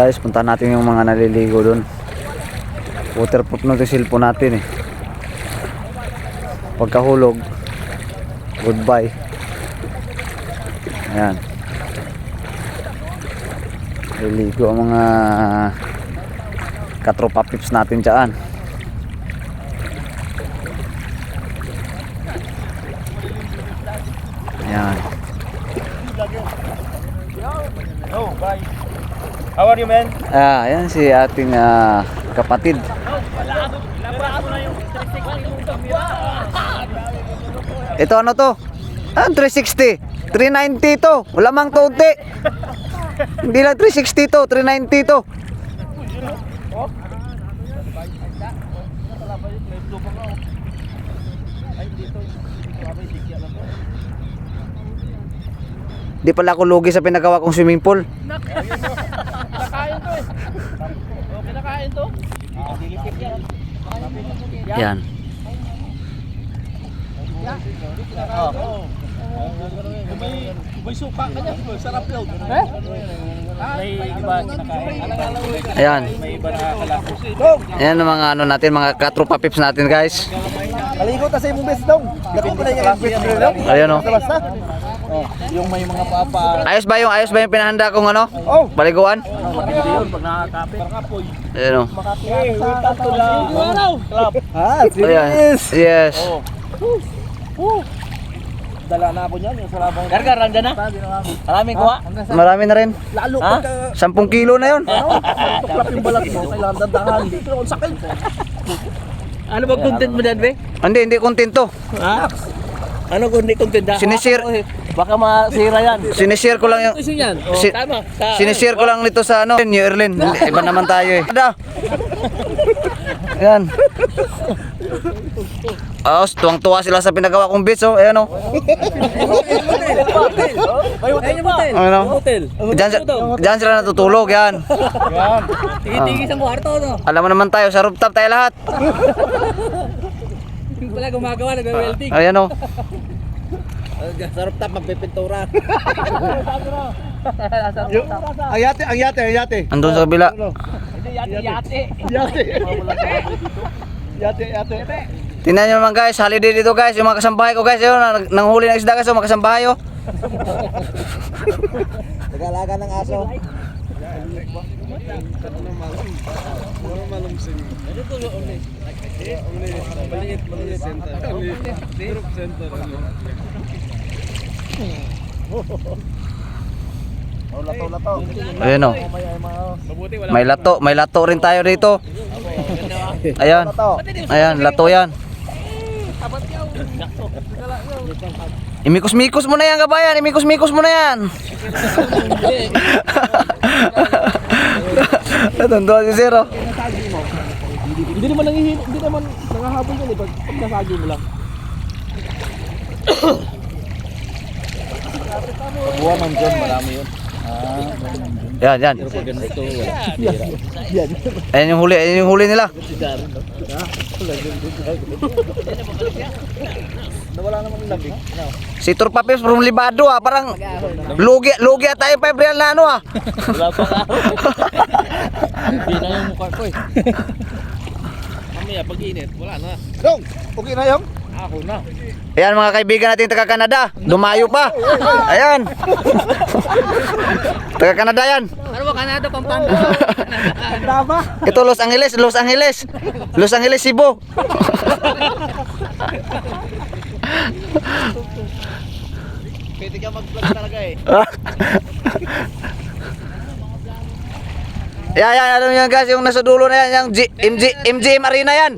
guys, punta natin yung mga naliligo doon. Waterproof na yung cellphone natin eh. Pagkahulog, goodbye. Ayan. Naliligo ang mga katropa pips natin dyan. Ayan. Oh, bye. How are you, man? Ah, ayan si ating ah, kapatid. Ito ano to? Ah, 360. 390 to. Wala mang tunti. Hindi lang 360 to, 390 to. Di pala ako lugi sa pinagawa kong swimming pool. Kinakain to eh. Oh, kinakain to. Yan. Oh. Ayan. May iba nakakalapos. Ayan ang mga ano natin, mga katropa pips natin guys. Kaligo ta sa imong best dong. Gabi ko na yung best dong. Ayan o. Oh, yung may mga papa. Ayos ba yung ayos ba yung pinahanda kong ano? Oh. Baliguan? Hindi yun pag nakakapit. Parang Ayan o. Hey, wait up to the club. Ha, Ayan. serious. Yes. Oh. Dala na ako niyan, yung sarabang. Gargar, nandiyan na? Maraming kuha? Marami na rin. Lalo Ha? 10 kilo na yun. tuklap yung balat mo, kailangan dandahan. Hindi ko sakit. Ano ba content mo dyan, be? Hindi, hindi kontento. Ha? Ano kung hindi content na? Sinisir- Ako, eh, Baka masira yan. Sinishare ko lang yung... Yan? Oh, Si- tama. Sa, Sinishare ko lang nito sa ano, New Erlin. Iba naman tayo eh. Ada. Ayan. Oh, tuwang-tuwa sila sa pinagawa kong beach oh. Ayan oh. May hotel pa. Ano? Hotel. Diyan, diyan sila natutulog, yan. Yan. Tingin-tingin sa kwarto, no? Alam mo naman tayo, sa rooftop tayo lahat. Yung pala gumagawa, nag-welding. Ayan oh. Sa rooftop, magpipintura. Ang yate, ang yate, ang yate. Andun sa kabila. Hindi, yate-yate. Yate. Yate, yate. Tingnan nyo naman guys, holiday dito guys, yung mga kasambahay ko guys, yun, nang- nanghuli ng isda guys, yung mga kasambahay oh. Nag-alaga ng aso. Oh. Ayan oh. Mabuti, wala. May lato, may lato rin tayo dito. Ayan. Ayan, lato yan. Imikos-mikos mo na yan, kabayan. Imikos-mikos mo na yan. Natunduan si Zero. Hindi naman nangihilo, hindi naman nangahabol yan eh. Pag, pag nasagi mo lang. Buwa man dyan, marami yun. Yan, yan. Pag ganito, wala. Ayan yung huli, ayan yung huli nila. Nawala naman yung lamig. Si Turpapis from Libado ah, parang lugi, lugi at tayo 5 real na ano ah. Wala pa. Hindi na yung mukha ko eh. Mamaya pag init, wala na. Dong, okay na yung? Ako na. Ayan mga kaibigan natin taga Canada, dumayo pa. Ayan. taga Canada yan. Ano ba Canada, Pampanga? Tama. Ito Los Angeles, Los Angeles. Los Angeles, Cebu. Pwede ka mag-vlog talaga eh. Yan, yan, alam yan guys, yung nasa dulo na yan, yung G, MG, MGM Arena yan.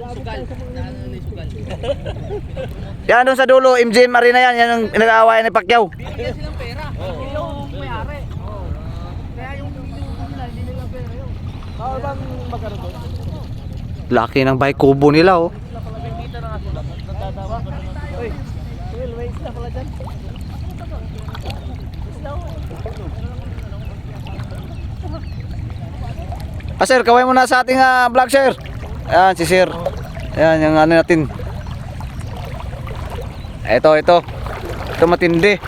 Yan doon sa dulo, MGM Arena yan, yan yung nag-aawayan ni Pacquiao. Bigyan silang pera. Kaya yung nila, hindi nila pera yun. Bawal? Laki ng bike kubo nila oh. Ah sir, kaway mo na sa ating ah, vlog sir. Ayan si sir. Ayan yung ano natin. Ito, ito. Ito matindi.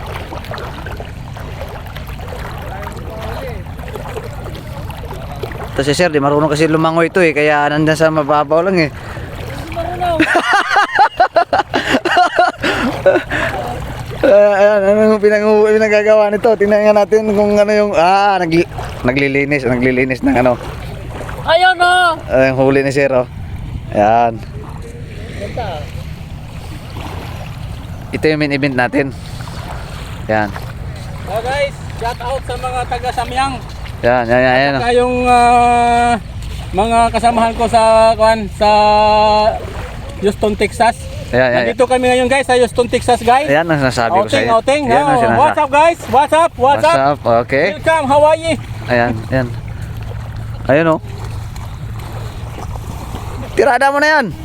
Tapos si sir, di marunong kasi lumangoy ito eh, kaya nandyan sa mababaw lang eh. Ah, ayan, ano yung pinag pinagagawa nito? Tingnan nga natin kung ano yung, ah, nagli naglilinis, naglilinis ng ano. Ayun o! Ah, yung huli ni sir, oh. Ayan. Ito yung main event natin. Ayan. Oh guys, shout out sa mga taga Samyang. Ayan, ayan, ayan. ayan. Saka yung ah, mga kasamahan ko sa kwan sa Houston, Texas. Ayan, ayan. Nandito kami ngayon guys sa Houston, Texas guys. Ayan ang sinasabi ko sa Outing, iyo. outing. Ayan ang Oh, what's up guys? What's up? What's, What's up? up? Okay. Welcome Hawaii. Ayan, ayan. Ayan oh. Tirada mo na yan.